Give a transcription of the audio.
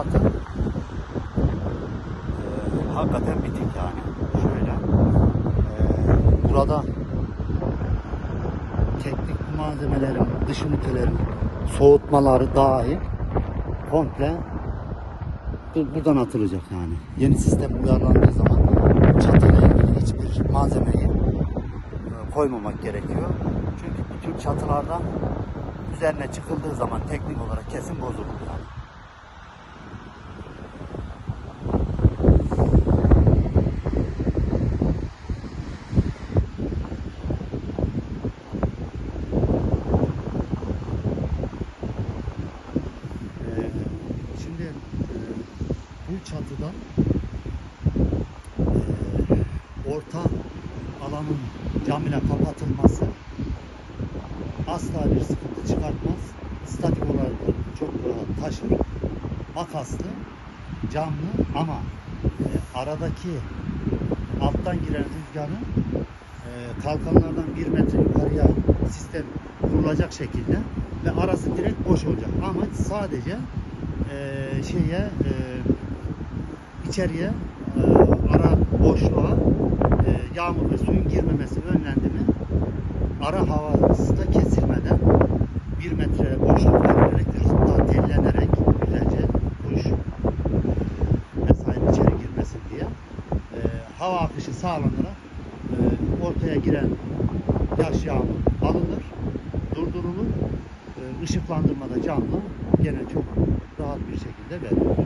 Fiyatı e, hakikaten ee, bitik yani. Şöyle. E, burada teknik malzemelerin, dış ünitelerin soğutmaları dahil komple buradan atılacak yani. Yeni sistem uyarlandığı zaman çatıyla ilgili hiçbir malzemeyi e, koymamak gerekiyor. Çünkü bütün çatılarda üzerine çıkıldığı zaman teknik olarak kesin bozulur yani. Bu çatıda e, orta alanın camıyla kapatılması asla bir sıkıntı çıkartmaz. Statik olarak çok rahat taşır. Makaslı, camlı ama e, aradaki alttan giren rüzgarın e, kalkanlardan bir metre yukarıya sistem kurulacak şekilde ve arası direkt boş olacak. Ama sadece e, şeye e, içeriye e, ara boşluğa e, yağmur ve suyun girmemesi önlendi mi ara havası da kesilmeden bir metre boşluk verilerek ve hatta tellenerek güzelce kuş vesaire içeri girmesin diye e, hava akışı sağlanarak e, ortaya giren yaş yağmur alınır, durdurulur, e, ışıklandırmada camla gene çok rahat bir şekilde verilir.